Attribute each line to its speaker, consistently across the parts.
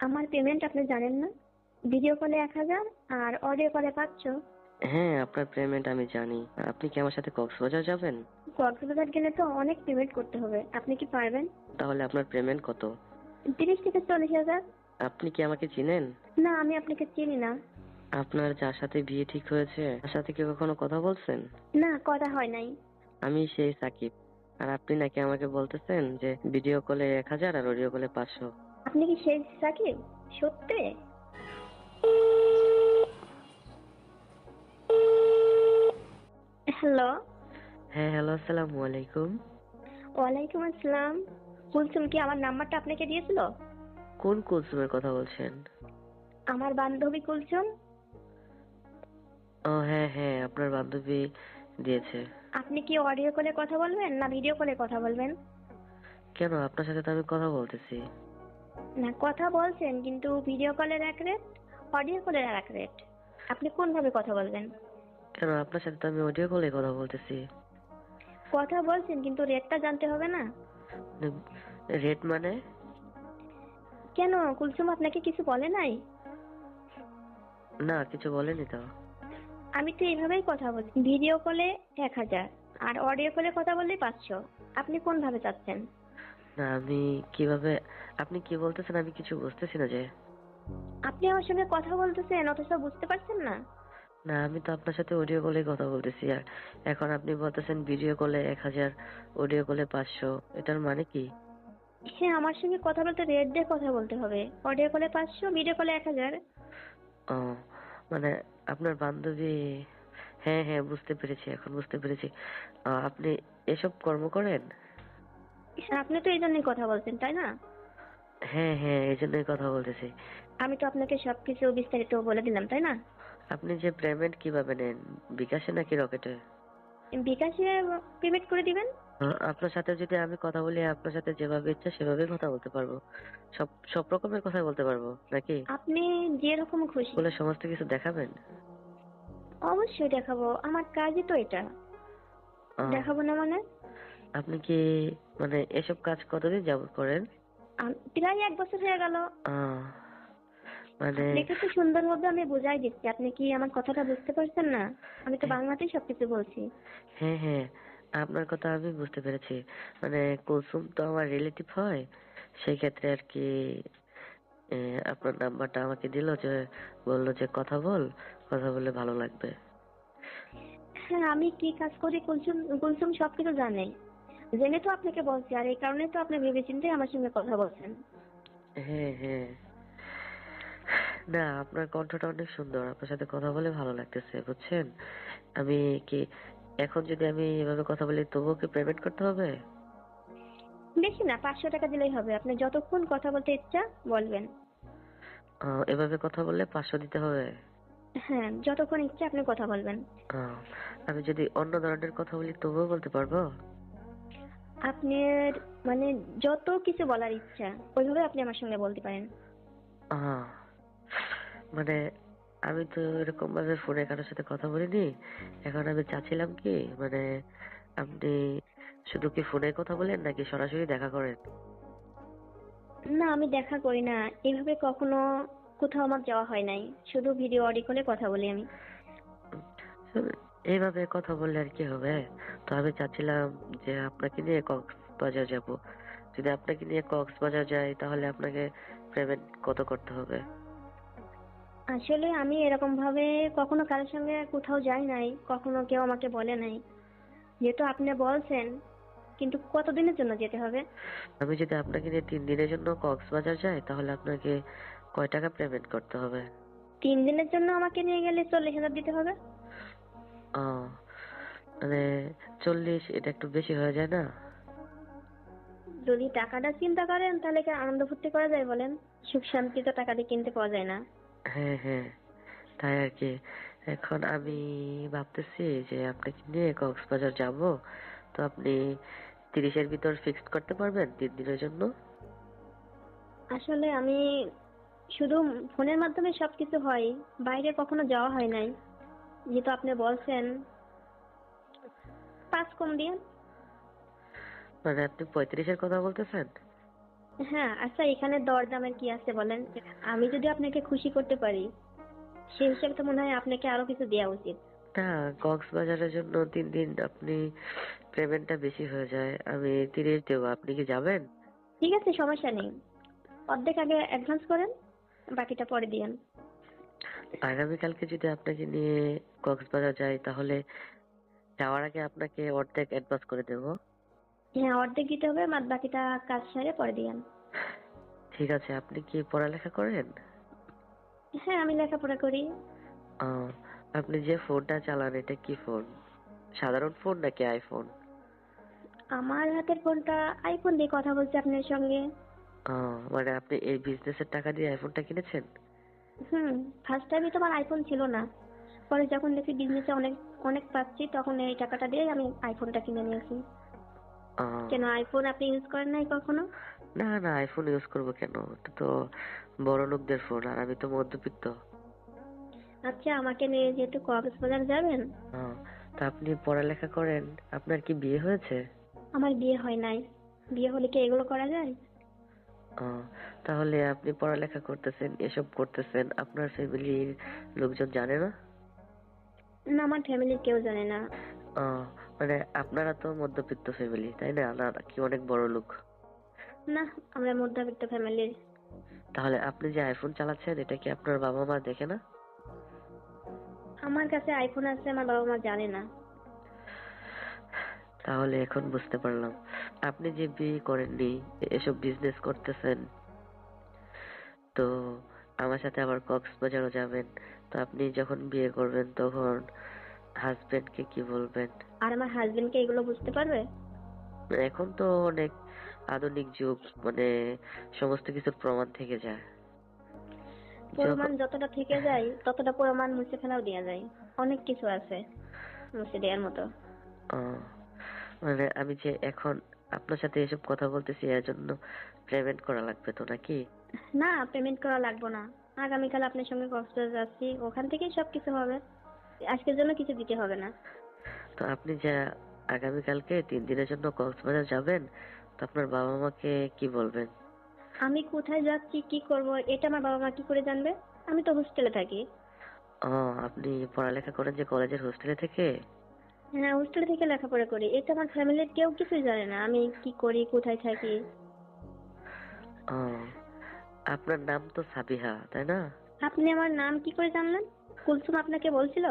Speaker 1: আমার পেমেন্ট আপনি জানেন না? ভিডিও কলে এক হাজার আর অডিও কলে পাঁচশো।
Speaker 2: হ্যাঁ আপনার পেমেন্ট আমি জানি। আপনি কি আমার সাথে কক্সবাজার যাবেন?
Speaker 1: কক্সবাজার গেলে তো অনেক পেমেন্ট করতে হবে। আপনি কি পারবেন?
Speaker 2: তাহলে আপনার পেমেন্ট কত?
Speaker 1: তিরিশ থেকে চল্লিশ হাজার।
Speaker 2: আপনি কি আমাকে চিনেন?
Speaker 1: না আমি আপনাকে চিনি না।
Speaker 2: আপনার যার সাথে বিয়ে ঠিক হয়েছে তার সাথে কি কখনো কথা বলছেন?
Speaker 1: না কথা হয় নাই।
Speaker 2: আমি সেই সাকিব। আর আপনি নাকি আমাকে বলতেছেন যে ভিডিও কলে এক হাজার আর অডিও কলে পাঁচশো।
Speaker 1: আপনি কি সেই সাকিব? সত্যি? হ্যালো।
Speaker 2: হ্যাঁ হ্যালো আসসালামু আলাইকুম।
Speaker 1: ওয়ালাইকুম আসসালাম। কুলসুম কি আমার নাম্বারটা আপনাকে দিয়েছিল?
Speaker 2: কোন কুলসুমের কথা বলছেন?
Speaker 1: আমার বান্ধবী কুলসুম।
Speaker 2: ও হ্যাঁ হ্যাঁ আপনার বান্ধবী দিয়েছে।
Speaker 1: আপনি কি অডিও কলে কথা বলবেন না ভিডিও কলে কথা বলবেন?
Speaker 2: কেন? আপনার সাথে তো আমি কথা বলতেছি।
Speaker 1: না কথা বলছেন কিন্তু ভিডিও কলের এক রেট অডিও কলের আর এক রেট আপনি কোনভাবে কথা বলবেন?
Speaker 2: কেন আপনার সাথে তো আমি অডিও কলে কথা বলতেছি।
Speaker 1: কথা বলছেন কিন্তু রেটটা জানতে হবে না?
Speaker 2: রেট মানে?
Speaker 1: কেন কুলসুম আপনাকে কিছু বলে নাই?
Speaker 2: না কিছু বলেনি তো।
Speaker 1: আমি তো এইভাবেই কথা বলছি। ভিডিও কলে এক হাজার আর অডিও কলে কথা বললে পাঁচশো। আপনি কোনভাবে চাচ্ছেন?
Speaker 2: না আমি কীভাবে আপনি কি বলতেছেন? আমি কিছু বুঝতেছি না যে।
Speaker 1: আপনি আমার সঙ্গে কথা বলতেছেন অথচ বুঝতে পারছেন না।
Speaker 2: না আমি তো আপনার সাথে অডিও কলে কথা বলতেছি। আর এখন আপনি বলতেছেন ভিডিও কলে এক হাজার অডিও কলে পাঁচশো। এটার মানে কি?
Speaker 1: হ্যাঁ আমার সঙ্গে কথা বলতে রেট দিয়ে কথা বলতে হবে। অডিও কলে পাঁচশো ভিডিও কলে এক হাজার।
Speaker 2: ও মানে আপনার বান্ধবী হ্যাঁ হ্যাঁ বুঝতে পেরেছি এখন বুঝতে পেরেছি। আপনি এসব কর্ম করেন?
Speaker 1: আপনি তো এই জন্যই কথা বলছেন তাই না?
Speaker 2: হ্যাঁ হ্যাঁ এই জন্যই কথা বলতেছি।
Speaker 1: আমি তো আপনাকে সবকিছু বিস্তারিত বলে দিলাম তাই না?
Speaker 2: আপনি যে পেমেন্ট কীভাবে নেন বিকাশে নাকি রকেটে?
Speaker 1: বিকাশে পেমেন্ট করে দিবেন?
Speaker 2: আপনার সাথে যদি আমি কথা বলি আপনার সাথে যেভাবে ইচ্ছা সেভাবে কথা বলতে পারব। সব সব রকমের কথা বলতে পারব নাকি?
Speaker 1: আপনি যেরকম খুশি।
Speaker 2: বলে সমস্ত কিছু দেখাবেন?
Speaker 1: অবশ্যই দেখাবো আমার কাজই তো এটা। দেখাবো না মানে?
Speaker 2: আপনি কি মানে এসব কাজ কতদিন যাবত করেন?
Speaker 1: আম- প্রায় এক বছর হয়ে গেল।
Speaker 2: আহ, মানে
Speaker 1: দেখে তো সুন্দরভাবে আমি বোঝাই দিচ্ছি। আপনি কি আমার কথাটা বুঝতে পারছেন না? আমি তো বাংলাতেই সবকিছু বলছি।
Speaker 2: হ্যাঁ হ্যাঁ আপনার কথা আমি বুঝতে পেরেছি। মানে কুলসুম তো আমার রিলেটিভ হয় সেই ক্ষেত্রে আর কি এ, আপনার নাম্বারটা আমাকে দিল যে বলল যে কথা বল কথা বললে ভালো লাগবে।
Speaker 1: হ্যাঁ আমি কি কাজ করি? কুলসুম কুলসুম সবকিছু জানে। জেনে তো আপনাকে বলছি আর এই কারণে তো আপনি ভেবেচিন্তে আমার সঙ্গে কথা বলছেন।
Speaker 2: হ্যাঁ হ্যাঁ। না আপনার কণ্ঠটা অনেক সুন্দর। আপনার সাথে কথা বলে ভালো লাগতেছে বুঝছেন? আমি কি এখন যদি আমি এভাবে কথা বলি তবুও কি পেমেন্ট করতে হবে?
Speaker 1: বেশি না পাঁচশো টাকা দিলেই হবে। আপনি যতক্ষণ কথা বলতে ইচ্ছা বলবেন।
Speaker 2: আহ, এভাবে কথা বললে পাঁচশো দিতে হবে?
Speaker 1: হ্যাঁ যতক্ষণ ইচ্ছা আপনি কথা বলবেন।
Speaker 2: আহ, আমি যদি অন্য ধরনের কথা বলি তবুও বলতে পারব?
Speaker 1: আপনার মানে যত কিছু বলার ইচ্ছা ওইভাবে আপনি আমার সঙ্গে বলতে পারেন।
Speaker 2: মানে আমি তো এরকম ভাবে ফোনে কারোর সাথে কথা বলিনি। এখন আমি চাচ্ছিলাম কি মানে আপনি শুধু কি ফোনে কথা বলেন নাকি সরাসরি দেখা করেন?
Speaker 1: না আমি দেখা করি না। এভাবে কখনো কোথাও আমার যাওয়া হয় নাই। শুধু ভিডিও অডি করে কথা বলি আমি।
Speaker 2: এইভাবে কথা বললে আর কি হবে? তো আমি চাচ্ছিলাম যে আপনাকে নিয়ে কক্সবাজার যাব। যদি আপনাকে নিয়ে কক্সবাজার যাই তাহলে আপনাকে পেমেন্ট কত করতে হবে?
Speaker 1: আসলে আমি এরকম ভাবে কখনো কারোর সঙ্গে কোথাও যাই নাই কখনো কেউ আমাকে বলে নাই। যেহেতু আপনি বলছেন কিন্তু কতদিনের জন্য যেতে হবে?
Speaker 2: আমি যদি আপনাকে নিয়ে তিন দিনের জন্য কক্সবাজার যাই তাহলে আপনাকে কয় টাকা পেমেন্ট করতে হবে?
Speaker 1: তিন দিনের জন্য আমাকে নিয়ে গেলে চল্লিশ হাজার দিতে হবে।
Speaker 2: ও মানে চল্লিশ এটা একটু বেশি হয়ে যায় না?
Speaker 1: যদি টাকাটা চিন্তা করেন তাহলে কি আনন্দ ফুর্তি করা যায় বলেন? সুখ শান্তি তো টাকা দিয়ে কিনতে পাওয়া যায় না।
Speaker 2: হ্যাঁ হ্যাঁ তাই আর কি। এখন আমি ভাবতেছি যে আপনাকে নিয়ে কক্সবাজার যাব? তো আপনি তিরিশের ভিতর ফিক্সড করতে পারবেন তিন দিনের জন্য?
Speaker 1: আসলে আমি শুধু ফোনের মাধ্যমে সবকিছু হয় বাইরে কখনো যাওয়া হয় নাই। যেহেতু আপনি বলছেন পাঁচ কম দিয়ে
Speaker 2: মানে আপনি পঁয়ত্রিশের কথা বলতেছেন
Speaker 1: হ্যাঁ আচ্ছা এখানে দরদামের কি আছে বলেন আমি যদি আপনাকে খুশি করতে পারি সেই হিসেবে তো মনে হয় আপনাকে আরও কিছু দেওয়া উচিত
Speaker 2: না কক্সবাজারের জন্য তিন দিন আপনি পেমেন্টটা বেশি হয়ে যায় আমি তিরিশ দেবো আপনি কি যাবেন
Speaker 1: ঠিক আছে সমস্যা নেই অর্ধেক আগে অ্যাডভান্স করেন বাকিটা পরে দিয়েন
Speaker 2: আগামীকালকে যদি আপনাকে নিয়ে কক্সবাজার যাই তাহলে যাওয়ার আগে আপনাকে অর্ধেক অ্যাডভান্স করে দেবো।
Speaker 1: হ্যাঁ অর্ধেক দিতে হবে বাদ বাকিটা কাজ সেরে পরে দিয়েন
Speaker 2: ঠিক আছে আপনি কি পড়ালেখা করেন?
Speaker 1: হ্যাঁ আমি লেখাপড়া করি।
Speaker 2: আপনি যে ফোনটা চালান এটা কি ফোন? সাধারণ ফোন নাকি আইফোন
Speaker 1: আমার হাতের ফোনটা আইফোন দিয়ে কথা বলছি আপনার সঙ্গে।
Speaker 2: মানে আপনি এই বিজনেসের টাকা দিয়ে আইফোনটা কিনেছেন?
Speaker 1: হুম ফার্স্ট টাইমে তোমার আইফোন ছিল না। পরে যখন দেখি বিজনেসে অনেক অনেক পাচ্ছি তখন এই টাকাটা দিয়ে আমি আইফোনটা কিনে নিয়েছি। কেন আইফোন আপনি ইউজ করেন নাই কখনো?
Speaker 2: না না আইফোন ইউজ করব কেন? এটা তো বড় লোকদের ফোন আর আমি তো মধ্যবিত্ত।
Speaker 1: আচ্ছা আমাকে নিয়ে যেহেতু কক্সবাজার যাবেন?
Speaker 2: তা আপনি পড়ালেখা করেন। আপনার কি বিয়ে হয়েছে?
Speaker 1: আমার বিয়ে হয় নাই। বিয়ে হলে কি এগুলো করা যায়?
Speaker 2: তাহলে আপনি পড়ালেখা করতেছেন এসব করতেছেন আপনার ফ্যামিলির লোকজন জানে না?
Speaker 1: না আমার ফ্যামিলির কেউ জানে না।
Speaker 2: মানে আপনারা তো মধ্যবিত্ত ফ্যামিলি তাই না? না কি অনেক বড় লোক।
Speaker 1: না আমরা মধ্যবিত্ত ফ্যামিলির।
Speaker 2: তাহলে আপনি যে আইফোন চালাচ্ছেন এটা কি আপনার বাবা মা দেখে না?
Speaker 1: আমার কাছে আইফোন আছে আমার বাবা মা জানে না।
Speaker 2: তাহলে এখন বুঝতে পারলাম। আপনি যে বিয়ে করেননি এসব বিজনেস করতেছেন তো আমার সাথে আবার কক্সবাজারও যাবেন। তো আপনি যখন বিয়ে করবেন তখন হাজবেন্ডকে কি বলবেন?
Speaker 1: আর আমার হাজবেন্ডকে এগুলো বুঝতে পারবে?
Speaker 2: এখন তো অনেক আধুনিক যুগ মানে সমস্ত কিছুর প্রমাণ থেকে যায়।
Speaker 1: প্রমাণ যতটা থেকে যায় ততটা প্রমাণ মুছে ফেলাও দেওয়া যায়। অনেক কিছু আছে মুছে দেওয়ার মতো।
Speaker 2: মানে আমি যে এখন আপনার সাথে এসব কথা বলতেছি এর জন্য পেমেন্ট করা লাগবে তো নাকি?
Speaker 1: না পেমেন্ট করা লাগবে না। আগামীকাল আপনার সঙ্গে কক্সবাজার যাচ্ছি ওখান থেকেই সব কিছু হবে। আজকের জন্য কিছু দিতে হবে না।
Speaker 2: তো আপনি যা আগামীকালকে তিন দিনের জন্য কক্সবাজার যাবেন তো আপনার বাবা মাকে কি বলবেন?
Speaker 1: আমি কোথায় যাচ্ছি কি করব এটা আমার বাবা মা কি করে জানবে? আমি তো হোস্টেলে থাকি।
Speaker 2: ও আপনি পড়ালেখা করেন যে কলেজের হোস্টেলে থেকে?
Speaker 1: হ্যাঁ হোস্টেল থেকে লেখাপড়া করি। এটা আমার ফ্যামিলির কেউ কিছুই জানে না আমি কি করি কোথায় থাকি।
Speaker 2: ও আপনার নাম তো সাবিহা তাই না?
Speaker 1: আপনি আমার নাম কি করে জানলেন? কুলসুম আপনাকে বলছিল?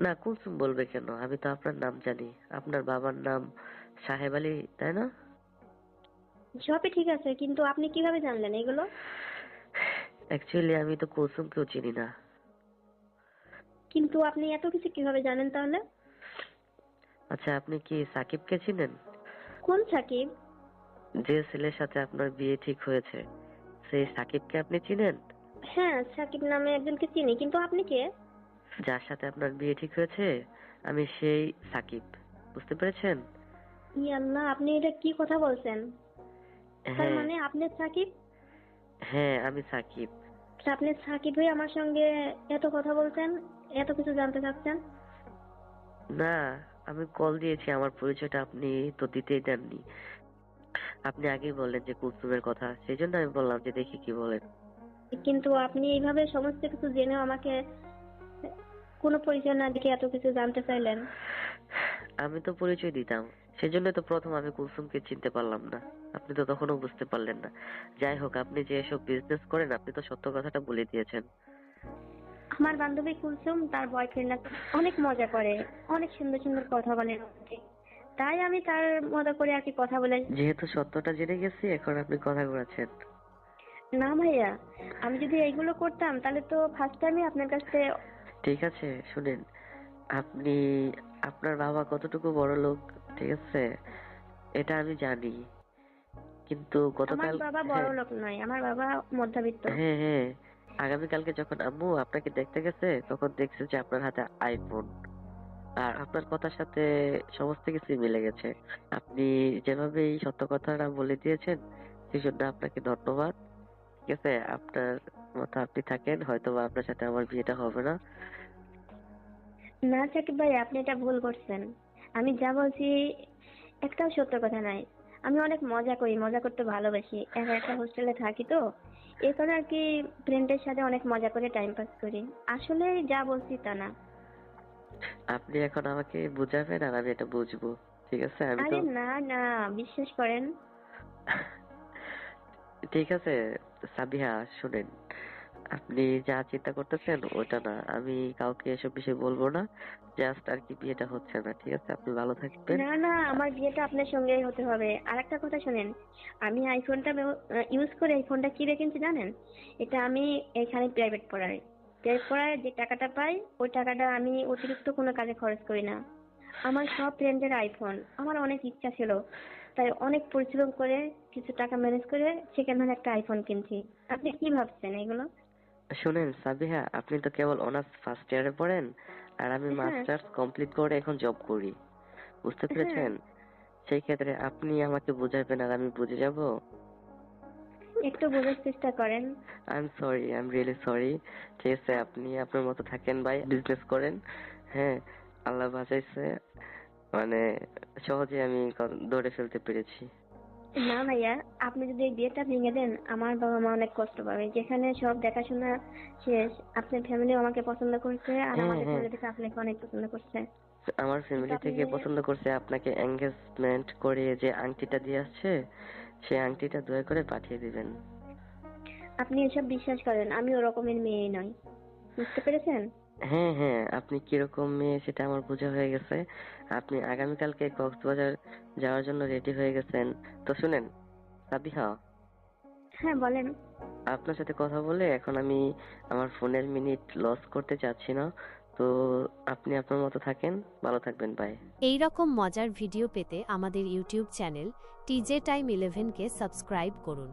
Speaker 2: না কুলসুম বলবে কেন? আমি তো আপনার নাম জানি। আপনার বাবার নাম সাহেব আলী তাই না?
Speaker 1: সবই ঠিক আছে কিন্তু আপনি কীভাবে জানলেন এগুলো?
Speaker 2: অ্যাকচুয়ালি আমি তো কুলসুমকেও চিনি না।
Speaker 1: কিন্তু আপনি এত কিছু কীভাবে জানেন তাহলে?
Speaker 2: আচ্ছা আপনি কি সাকিবকে চিনেন?
Speaker 1: কোন সাকিব?
Speaker 2: যে ছেলের সাথে আপনার বিয়ে ঠিক হয়েছে সেই সাকিবকে আপনি চিনেন?
Speaker 1: হ্যাঁ সাকিব নামে একজনকে চিনি কিন্তু আপনি কে?
Speaker 2: যার সাথে আপনার বিয়ে ঠিক হয়েছে আমি সেই সাকিব। বুঝতে পেরেছেন?
Speaker 1: ই আল্লাহ আপনি এটা কি কথা বলছেন? তার
Speaker 2: হ্যাঁ।
Speaker 1: মানে আপনি সাকিব?
Speaker 2: হ্যাঁ আমি সাকিব।
Speaker 1: তা আপনি সাকিব হয়ে আমার সঙ্গে এত কথা বলছেন এত কিছু জানতে চাচ্ছেন?
Speaker 2: না আমি কল দিয়েছি আমার পরিচয়টা আপনি তো দিতেই দেননি। আপনি আগেই বললেন যে কুলসুমের কথা সেই জন্য আমি বললাম যে দেখি কি বলেন।
Speaker 1: কিন্তু আপনি এইভাবে সমস্ত কিছু জেনেও আমাকে কোনো পরিচয় না দেখে এত কিছু জানতে চাইলেন।
Speaker 2: আমি তো পরিচয় দিতাম সেজন্য তো প্রথম আমি কুলসুমকে চিনতে পারলাম না। আপনি তো তখনও বুঝতে পারলেন না। যাই হোক আপনি যে এসব বিজনেস করেন আপনি তো সত্য কথাটা বলে দিয়েছেন।
Speaker 1: আমার বান্ধবী কুলসুম তার বয়ফ্রেন্ড অনেক মজা করে অনেক সুন্দর সুন্দর কথা বলে তাই আমি তার মজা করে আর কি কথা বলে।
Speaker 2: যেহেতু সত্যটা জেনে গেছি এখন আপনি কথা ঘোরাচ্ছেন
Speaker 1: না ভাইয়া আমি যদি এইগুলো করতাম তাহলে তো ফার্স্ট টাইমে আপনার কাছ থেকে
Speaker 2: ঠিক আছে শুনেন। আপনি আপনার বাবা কতটুকু বড় লোক ঠিক আছে? এটা আমি জানি। কিন্তু গতকাল আমার
Speaker 1: বাবা বড়
Speaker 2: হ্যাঁ,
Speaker 1: লোক নয় আমার বাবা মধ্যবিত্ত।
Speaker 2: হ্যাঁ হ্যাঁ। আগামীকালকে যখন আম্মু আপনাকে দেখতে গেছে, তখন দেখছে যে আপনার হাতে আইফোন আর আপনার কথার সাথে সমস্ত কিছু মিলে গেছে। আপনি যেভাবে এই সত্য কথাটা বলে দিয়েছেন, সেই জন্য আপনাকে ধন্যবাদ। ঠিক আছে, আপনার মতো আপনি থাকেন হয়তো বা আপনার সাথে আমার বিয়েটা হবে না।
Speaker 1: না সাকিব ভাই, আপনি এটা ভুল করছেন। আমি যা বলছি একটাও সত্য কথা নাই আমি অনেক মজা করি, মজা করতে ভালোবাসি। একা একটা হোস্টেলে থাকি তো। কারণে আর কি ফ্রেন্ডের সাথে অনেক মজা করে টাইম পাস করি। আসলে যা বলছি তা না।
Speaker 2: আপনি এখন আমাকে বুঝাবেন আর আমি এটা বুঝব। ঠিক আছে? আমি তো
Speaker 1: আরে না না বিশ্বাস করেন।
Speaker 2: ঠিক আছে সাবিহা শুনেন। আপনি যা চিন্তা করতেছেন ওটা না। আমি কাউকে এসব বিষয়ে বলব না। জাস্ট আর কি বিয়েটা হচ্ছে না, ঠিক আছে? আপনি ভালো থাকবেন।
Speaker 1: না না, আমার বিয়েটা আপনার সঙ্গেই হতে হবে। আর একটা কথা শোনেন, আমি আইফোনটা ইউজ করে এই ফোনটা কি কিনছি জানেন? এটা আমি এখানে প্রাইভেট পড়াই। প্রাইভেট পড়ায় যে টাকাটা পাই, ওই টাকাটা আমি অতিরিক্ত কোনো কাজে খরচ করি না। আমার সব ফ্রেন্ডের আইফোন আমার অনেক ইচ্ছা ছিল, তাই অনেক পরিশ্রম করে কিছু টাকা ম্যানেজ করে সেকেন্ড হ্যান্ড একটা আইফোন কিনছি। আপনি কি ভাবছেন এগুলো?
Speaker 2: শুনেন সাবিহা আপনি তো কেবল অনার্স ফার্স্ট ইয়ারে পড়েন আর আমি
Speaker 1: হ্যাঁ।
Speaker 2: মাস্টার্স কমপ্লিট করে এখন জব করি। বুঝতে পেরেছেন? সেই ক্ষেত্রে আপনি আমাকে বুঝাবেন আর আমি বুঝে যাব?
Speaker 1: একটু বোঝার চেষ্টা করেন।
Speaker 2: I am sorry I am really sorry ঠিক আছে আপনি আপনার মতো থাকেন ভাই বিজনেস করেন। হ্যাঁ আল্লাহ বাঁচাইছে। মানে সহজে আমি ধরে ফেলতে পেরেছি।
Speaker 1: না ভাইয়া আপনি যদি এই বিয়েটা ভেঙে দেন আমার বাবা মা অনেক কষ্ট পাবে। যেখানে সব দেখাশোনা শেষ আপনার ফ্যামিলিও আমাকে পছন্দ করছে আর আমাদের। ফ্যামিলি থেকে আপনাকে অনেক পছন্দ করছে।
Speaker 2: আমার ফ্যামিলি থেকে পছন্দ করছে আপনাকে এঙ্গেজমেন্ট করে যে আংটিটা দিয়ে আসছে সেই আংটিটা দয়া করে পাঠিয়ে দিবেন।
Speaker 1: আপনি এসব বিশ্বাস করেন আমি ওরকমের মেয়ে নই। বুঝতে পেরেছেন?
Speaker 2: হ্যাঁ হ্যাঁ আপনি কীরকম মেয়ে সেটা আমার বোঝা হয়ে গেছে। আপনি আগামীকালকে কক্সবাজার যাওয়ার জন্য রেডি হয়ে গেছেন। তো শুনেন সাবিহা
Speaker 1: হ্যাঁ বলেন।
Speaker 2: আপনার সাথে কথা বলে এখন আমি আমার ফোনের মিনিট লস করতে চাচ্ছি না। তো আপনি আপনার মতো থাকেন। ভালো থাকবেন বাই
Speaker 3: এই রকম মজার ভিডিও পেতে আমাদের ইউটিউব চ্যানেল টিজে টাইম ইলেভেনকে সাবস্ক্রাইব করুন।